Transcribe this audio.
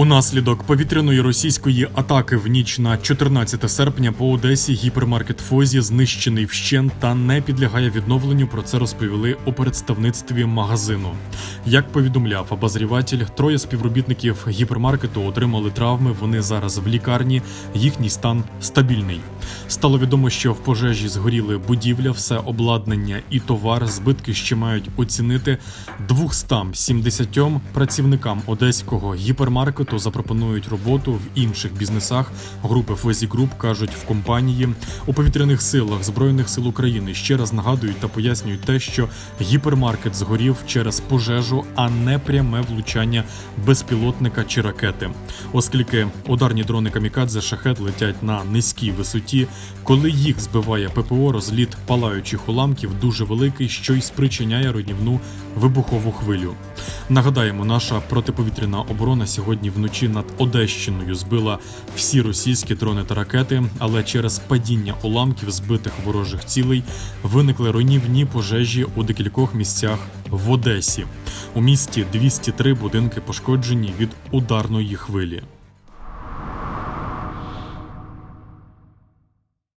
Унаслідок повітряної російської атаки в ніч на 14 серпня по Одесі гіпермаркет Фозі знищений вщент та не підлягає відновленню. Про це розповіли у представництві магазину. Як повідомляв обозріватель, троє співробітників гіпермаркету отримали травми. Вони зараз в лікарні. Їхній стан стабільний. Стало відомо, що в пожежі згоріли будівля, все обладнання і товар. Збитки ще мають оцінити 270 працівникам одеського гіпермаркету. Запропонують роботу в інших бізнесах. Групи Фозі Груп кажуть в компанії у повітряних силах збройних сил України ще раз нагадують та пояснюють те, що гіпермаркет згорів через пожежу, а не пряме влучання безпілотника чи ракети, оскільки ударні дрони камікадзе шахет летять на низькій висоті. Коли їх збиває ППО, розліт палаючих уламків дуже великий, що й спричиняє руйнівну вибухову хвилю. Нагадаємо, наша протиповітряна оборона сьогодні вночі над Одещиною збила всі російські дрони та ракети, але через падіння уламків збитих ворожих цілей виникли руйнівні пожежі у декількох місцях в Одесі. У місті 203 будинки пошкоджені від ударної хвилі.